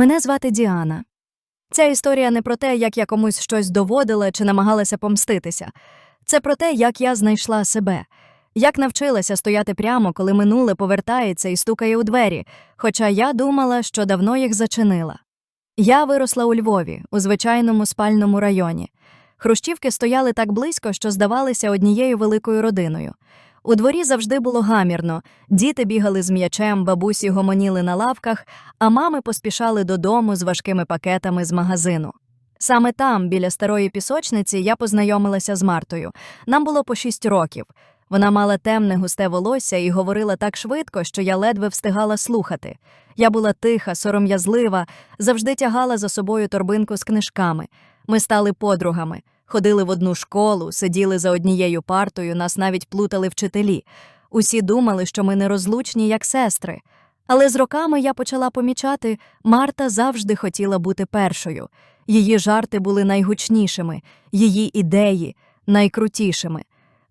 Мене звати Діана. Ця історія не про те, як я комусь щось доводила чи намагалася помститися. Це про те, як я знайшла себе, як навчилася стояти прямо, коли минуле повертається і стукає у двері, хоча я думала, що давно їх зачинила. Я виросла у Львові, у звичайному спальному районі. Хрущівки стояли так близько, що здавалися однією великою родиною. У дворі завжди було гамірно, діти бігали з м'ячем, бабусі гомоніли на лавках, а мами поспішали додому з важкими пакетами з магазину. Саме там, біля старої пісочниці, я познайомилася з Мартою. Нам було по шість років. Вона мала темне густе волосся і говорила так швидко, що я ледве встигала слухати. Я була тиха, сором'язлива, завжди тягала за собою торбинку з книжками. Ми стали подругами, ходили в одну школу, сиділи за однією партою, нас навіть плутали вчителі. Усі думали, що ми нерозлучні, як сестри. Але з роками я почала помічати, Марта завжди хотіла бути першою. Її жарти були найгучнішими, її ідеї найкрутішими.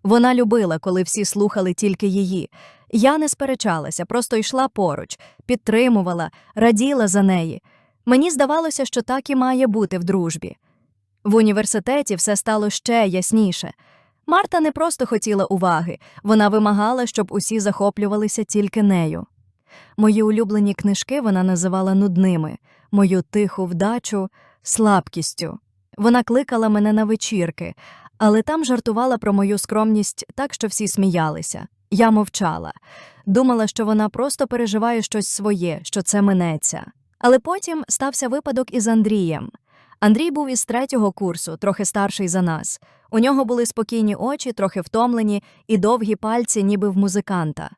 Вона любила, коли всі слухали тільки її. Я не сперечалася, просто йшла поруч, підтримувала, раділа за неї. Мені здавалося, що так і має бути в дружбі. В університеті все стало ще ясніше. Марта не просто хотіла уваги, вона вимагала, щоб усі захоплювалися тільки нею. Мої улюблені книжки вона називала нудними, мою тиху вдачу слабкістю. Вона кликала мене на вечірки, але там жартувала про мою скромність так, що всі сміялися. Я мовчала. Думала, що вона просто переживає щось своє, що це минеться. Але потім стався випадок із Андрієм. Андрій був із третього курсу, трохи старший за нас. У нього були спокійні очі, трохи втомлені, і довгі пальці, ніби в музиканта.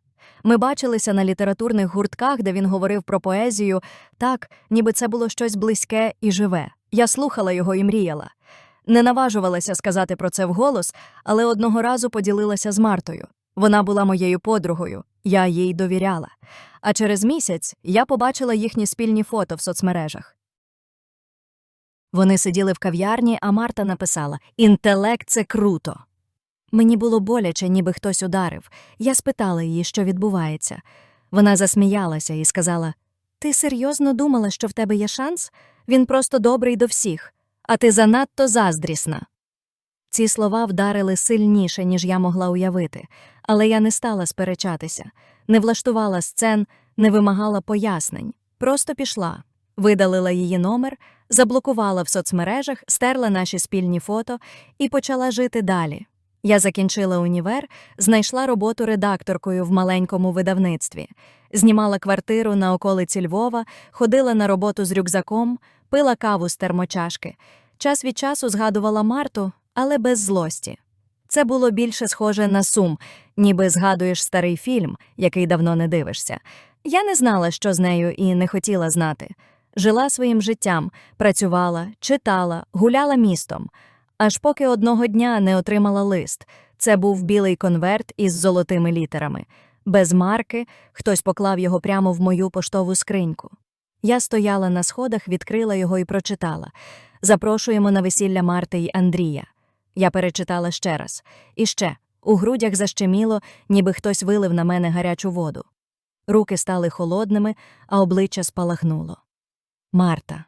Ми бачилися на літературних гуртках, де він говорив про поезію, так, ніби це було щось близьке і живе. Я слухала його і мріяла. Не наважувалася сказати про це вголос, але одного разу поділилася з Мартою. Вона була моєю подругою, я їй довіряла. А через місяць я побачила їхні спільні фото в соцмережах. Вони сиділи в кав'ярні, а Марта написала Інтелект це круто. Мені було боляче, ніби хтось ударив. Я спитала її, що відбувається. Вона засміялася і сказала: Ти серйозно думала, що в тебе є шанс? Він просто добрий до всіх, а ти занадто заздрісна. Ці слова вдарили сильніше, ніж я могла уявити, але я не стала сперечатися, не влаштувала сцен, не вимагала пояснень, просто пішла, видалила її номер, заблокувала в соцмережах, стерла наші спільні фото і почала жити далі. Я закінчила універ, знайшла роботу редакторкою в маленькому видавництві, знімала квартиру на околиці Львова, ходила на роботу з рюкзаком, пила каву з термочашки. Час від часу згадувала Марту, але без злості. Це було більше схоже на сум, ніби згадуєш старий фільм, який давно не дивишся. Я не знала, що з нею, і не хотіла знати. Жила своїм життям, працювала, читала, гуляла містом. Аж поки одного дня не отримала лист. Це був білий конверт із золотими літерами. Без марки хтось поклав його прямо в мою поштову скриньку. Я стояла на сходах, відкрила його і прочитала Запрошуємо на весілля Марти й Андрія. Я перечитала ще раз. І ще у грудях защеміло, ніби хтось вилив на мене гарячу воду. Руки стали холодними, а обличчя спалахнуло. Марта,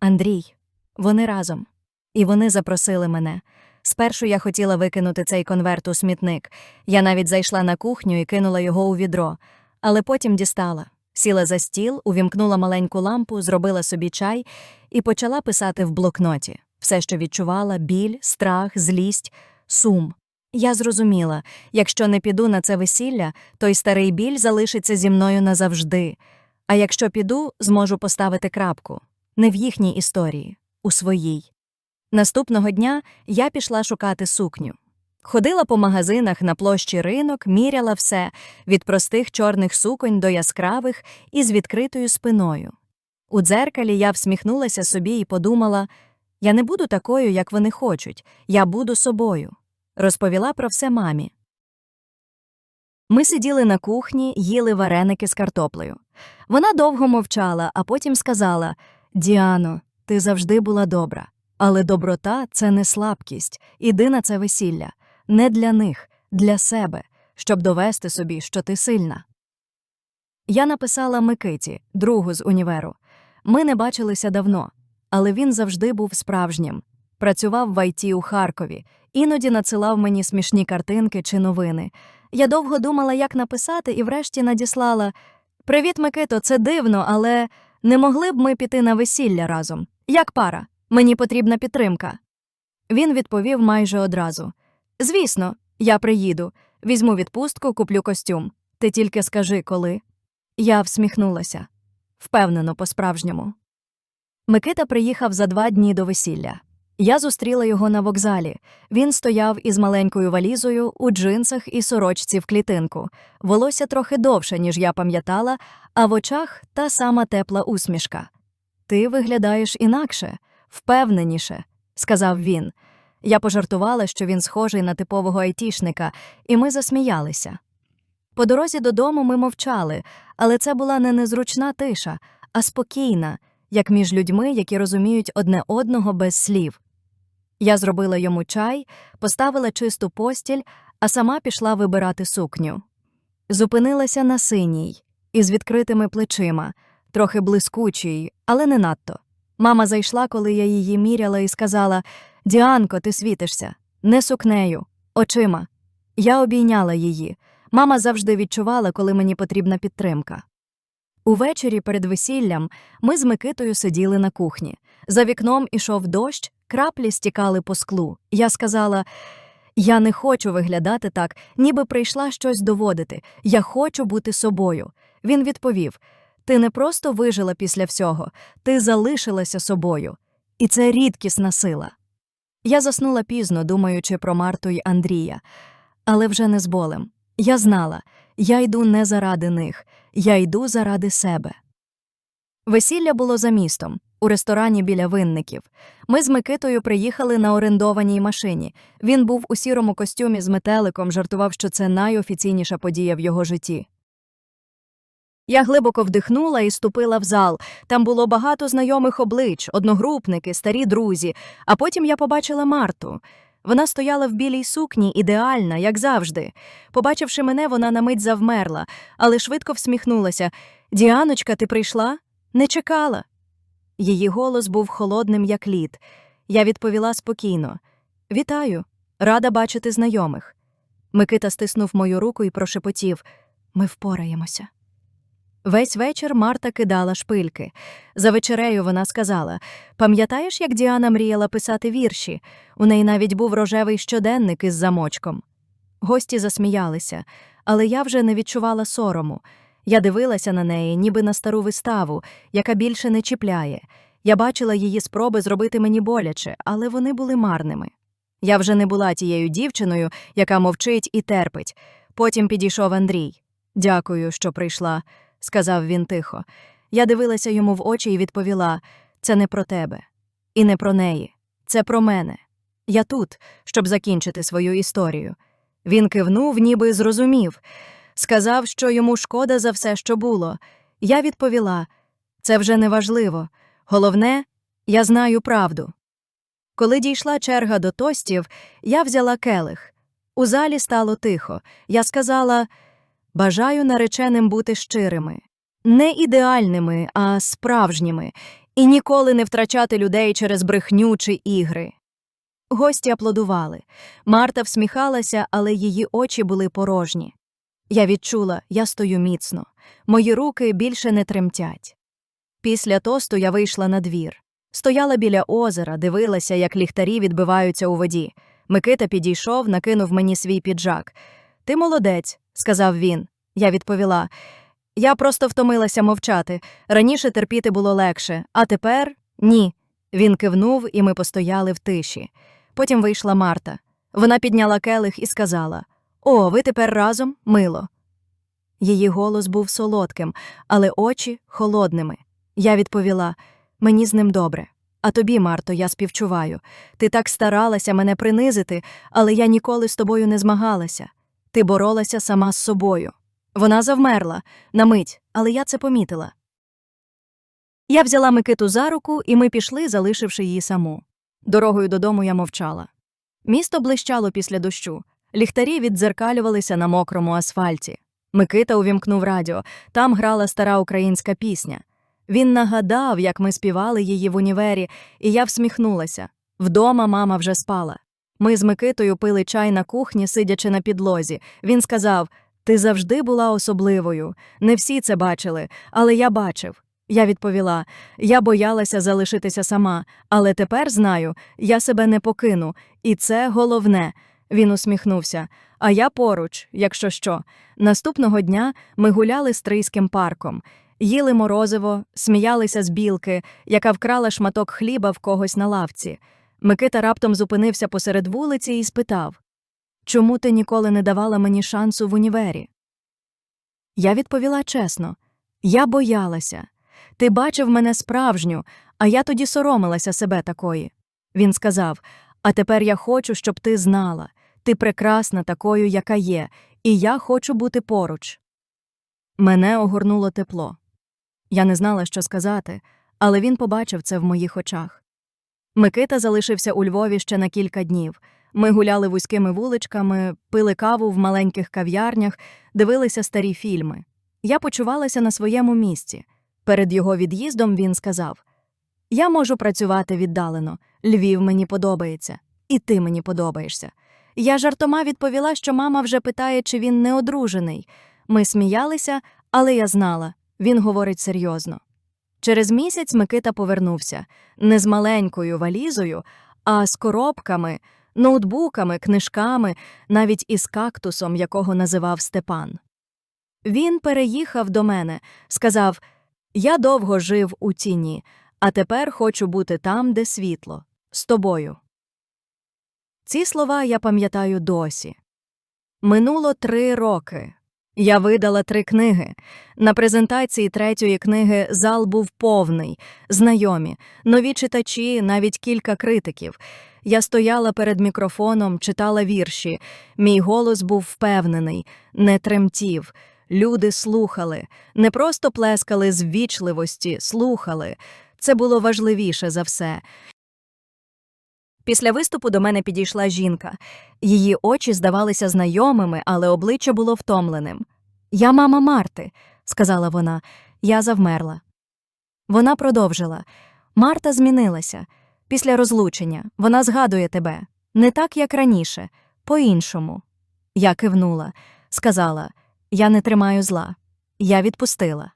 Андрій, вони разом. І вони запросили мене. Спершу я хотіла викинути цей конверт у смітник. Я навіть зайшла на кухню і кинула його у відро, але потім дістала. Сіла за стіл, увімкнула маленьку лампу, зробила собі чай і почала писати в блокноті все, що відчувала біль, страх, злість, сум. Я зрозуміла якщо не піду на це весілля, той старий біль залишиться зі мною назавжди. А якщо піду, зможу поставити крапку не в їхній історії, у своїй. Наступного дня я пішла шукати сукню. Ходила по магазинах на площі ринок, міряла все від простих чорних суконь до яскравих і з відкритою спиною. У дзеркалі я всміхнулася собі і подумала я не буду такою, як вони хочуть, я буду собою. Розповіла про все мамі. Ми сиділи на кухні, їли вареники з картоплею. Вона довго мовчала, а потім сказала Діано, ти завжди була добра. Але доброта це не слабкість, іди на це весілля, не для них, для себе, щоб довести собі, що ти сильна. Я написала Микиті, другу з універу. Ми не бачилися давно, але він завжди був справжнім. Працював в ІТ у Харкові, іноді надсилав мені смішні картинки чи новини. Я довго думала, як написати, і врешті надіслала Привіт, Микито, це дивно, але не могли б ми піти на весілля разом? Як пара? Мені потрібна підтримка. Він відповів майже одразу Звісно, я приїду, візьму відпустку, куплю костюм. Ти тільки скажи, коли. Я всміхнулася. Впевнено, по-справжньому. Микита приїхав за два дні до весілля. Я зустріла його на вокзалі. Він стояв із маленькою валізою у джинсах і сорочці в клітинку. Волосся трохи довше, ніж я пам'ятала, а в очах та сама тепла усмішка. Ти виглядаєш інакше, впевненіше, сказав він. Я пожартувала, що він схожий на типового айтішника, і ми засміялися. По дорозі додому ми мовчали, але це була не незручна тиша, а спокійна, як між людьми, які розуміють одне одного без слів. Я зробила йому чай, поставила чисту постіль, а сама пішла вибирати сукню. Зупинилася на синій, із відкритими плечима, трохи блискучій, але не надто. Мама зайшла, коли я її міряла, і сказала: Діанко, ти світишся, не сукнею, очима. Я обійняла її. Мама завжди відчувала, коли мені потрібна підтримка. Увечері перед весіллям ми з Микитою сиділи на кухні. За вікном ішов дощ, краплі стікали по склу. Я сказала: Я не хочу виглядати так, ніби прийшла щось доводити. Я хочу бути собою. Він відповів: Ти не просто вижила після всього, ти залишилася собою. І це рідкісна сила. Я заснула пізно, думаючи про Марту й Андрія, але вже не з болем. Я знала, я йду не заради них, я йду заради себе. Весілля було за містом, у ресторані біля винників. Ми з Микитою приїхали на орендованій машині. Він був у сірому костюмі з метеликом, жартував, що це найофіційніша подія в його житті. Я глибоко вдихнула і ступила в зал. Там було багато знайомих облич, одногрупники, старі друзі, а потім я побачила Марту. Вона стояла в білій сукні, ідеальна, як завжди. Побачивши мене, вона на мить завмерла, але швидко всміхнулася. Діаночка, ти прийшла? Не чекала. Її голос був холодним, як лід. Я відповіла спокійно Вітаю, рада бачити знайомих. Микита стиснув мою руку і прошепотів Ми впораємося. Весь вечір Марта кидала шпильки. За вечерею вона сказала Пам'ятаєш, як Діана мріяла писати вірші? У неї навіть був рожевий щоденник із замочком. Гості засміялися, але я вже не відчувала сорому. Я дивилася на неї, ніби на стару виставу, яка більше не чіпляє. Я бачила її спроби зробити мені боляче, але вони були марними. Я вже не була тією дівчиною, яка мовчить і терпить. Потім підійшов Андрій. Дякую, що прийшла, сказав він тихо. Я дивилася йому в очі і відповіла це не про тебе. І не про неї. Це про мене. Я тут, щоб закінчити свою історію. Він кивнув, ніби зрозумів. Сказав, що йому шкода за все, що було. Я відповіла це вже не важливо. Головне, я знаю правду. Коли дійшла черга до тостів, я взяла келих. У залі стало тихо. Я сказала бажаю нареченим бути щирими, не ідеальними, а справжніми, і ніколи не втрачати людей через брехню чи ігри. Гості аплодували. Марта всміхалася, але її очі були порожні. Я відчула, я стою міцно, мої руки більше не тремтять. Після тосту я вийшла на двір. Стояла біля озера, дивилася, як ліхтарі відбиваються у воді. Микита підійшов, накинув мені свій піджак. Ти молодець, сказав він. Я відповіла. Я просто втомилася мовчати. Раніше терпіти було легше, а тепер ні. Він кивнув, і ми постояли в тиші. Потім вийшла Марта. Вона підняла келих і сказала О, ви тепер разом, мило. Її голос був солодким, але очі холодними. Я відповіла мені з ним добре. А тобі, Марто, я співчуваю. Ти так старалася мене принизити, але я ніколи з тобою не змагалася. Ти боролася сама з собою. Вона завмерла на мить, але я це помітила. Я взяла Микиту за руку, і ми пішли, залишивши її саму. Дорогою додому я мовчала. Місто блищало після дощу. Ліхтарі віддзеркалювалися на мокрому асфальті. Микита увімкнув радіо. Там грала стара українська пісня. Він нагадав, як ми співали її в універі, і я всміхнулася. Вдома мама вже спала. Ми з Микитою пили чай на кухні, сидячи на підлозі. Він сказав: Ти завжди була особливою. Не всі це бачили, але я бачив. Я відповіла: я боялася залишитися сама, але тепер знаю, я себе не покину, і це головне. Він усміхнувся. А я поруч, якщо що. Наступного дня ми гуляли стрийським парком, їли морозиво, сміялися з білки, яка вкрала шматок хліба в когось на лавці. Микита раптом зупинився посеред вулиці і спитав Чому ти ніколи не давала мені шансу в універі? Я відповіла чесно я боялася. Ти бачив мене справжню, а я тоді соромилася себе такої. Він сказав: А тепер я хочу, щоб ти знала. Ти прекрасна такою, яка є, і я хочу бути поруч. Мене огорнуло тепло. Я не знала, що сказати, але він побачив це в моїх очах. Микита залишився у Львові ще на кілька днів. Ми гуляли вузькими вуличками, пили каву в маленьких кав'ярнях, дивилися старі фільми. Я почувалася на своєму місці. Перед його від'їздом він сказав: Я можу працювати віддалено. Львів мені подобається, і ти мені подобаєшся. Я жартома відповіла, що мама вже питає, чи він не одружений. Ми сміялися, але я знала він говорить серйозно. Через місяць Микита повернувся не з маленькою валізою, а з коробками, ноутбуками, книжками, навіть із кактусом, якого називав Степан. Він переїхав до мене, сказав: Я довго жив у тіні, а тепер хочу бути там, де світло, з тобою. Ці слова я пам'ятаю досі. Минуло три роки. Я видала три книги. На презентації третьої книги зал був повний, знайомі, нові читачі, навіть кілька критиків. Я стояла перед мікрофоном, читала вірші. Мій голос був впевнений, не тремтів. Люди слухали, не просто плескали з ввічливості, слухали. Це було важливіше за все. Після виступу до мене підійшла жінка. Її очі здавалися знайомими, але обличчя було втомленим. Я мама Марти, сказала вона. Я завмерла. Вона продовжила. Марта змінилася. Після розлучення вона згадує тебе не так, як раніше, по-іншому. Я кивнула, сказала Я не тримаю зла. Я відпустила.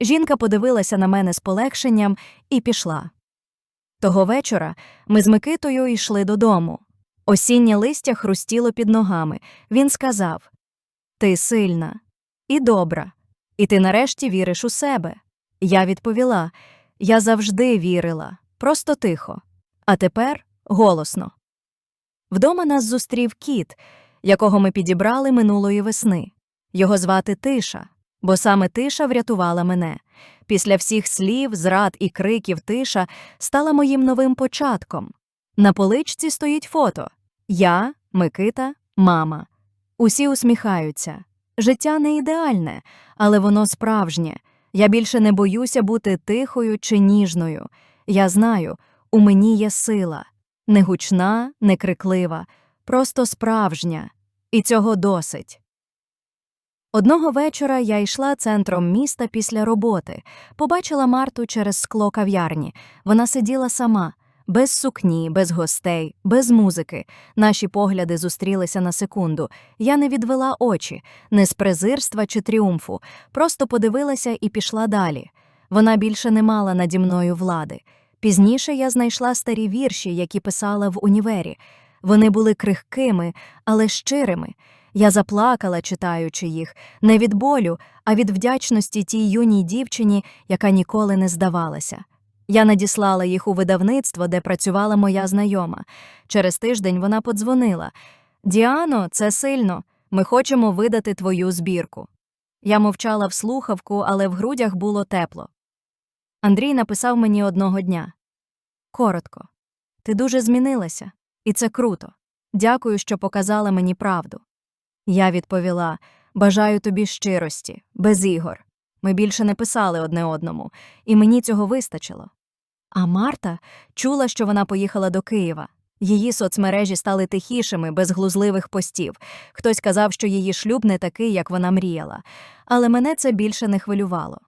Жінка подивилася на мене з полегшенням і пішла. Того вечора ми з Микитою йшли додому. Осіннє листя хрустіло під ногами. Він сказав Ти сильна і добра, і ти нарешті віриш у себе. Я відповіла Я завжди вірила, просто тихо, а тепер голосно. Вдома нас зустрів кіт, якого ми підібрали минулої весни. Його звати Тиша, бо саме тиша врятувала мене. Після всіх слів, зрад і криків тиша стала моїм новим початком. На поличці стоїть фото я, Микита, мама. Усі усміхаються. Життя не ідеальне, але воно справжнє. Я більше не боюся бути тихою чи ніжною. Я знаю, у мені є сила не гучна, не криклива, просто справжня, і цього досить. Одного вечора я йшла центром міста після роботи, побачила Марту через скло кав'ярні. Вона сиділа сама, без сукні, без гостей, без музики. Наші погляди зустрілися на секунду. Я не відвела очі, не з презирства чи тріумфу, просто подивилася і пішла далі. Вона більше не мала наді мною влади. Пізніше я знайшла старі вірші, які писала в універі. Вони були крихкими, але щирими. Я заплакала, читаючи їх, не від болю, а від вдячності тій юній дівчині, яка ніколи не здавалася. Я надіслала їх у видавництво, де працювала моя знайома. Через тиждень вона подзвонила Діано, це сильно. Ми хочемо видати твою збірку. Я мовчала в слухавку, але в грудях було тепло. Андрій написав мені одного дня Коротко, ти дуже змінилася, і це круто. Дякую, що показала мені правду. Я відповіла Бажаю тобі щирості, без ігор. Ми більше не писали одне одному, і мені цього вистачило. А Марта чула, що вона поїхала до Києва. Її соцмережі стали тихішими, без глузливих постів. Хтось казав, що її шлюб не такий, як вона мріяла. Але мене це більше не хвилювало.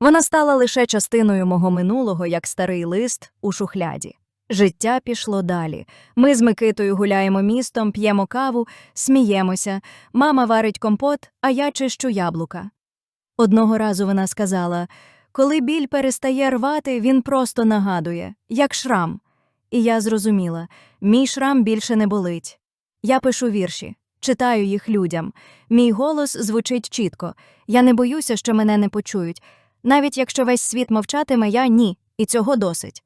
Вона стала лише частиною мого минулого, як старий лист у шухляді. Життя пішло далі. Ми з Микитою гуляємо містом, п'ємо каву, сміємося. Мама варить компот, а я чищу яблука. Одного разу вона сказала: коли біль перестає рвати, він просто нагадує, як шрам. І я зрозуміла, мій шрам більше не болить. Я пишу вірші, читаю їх людям. Мій голос звучить чітко. Я не боюся, що мене не почують. Навіть якщо весь світ мовчатиме, я ні, і цього досить.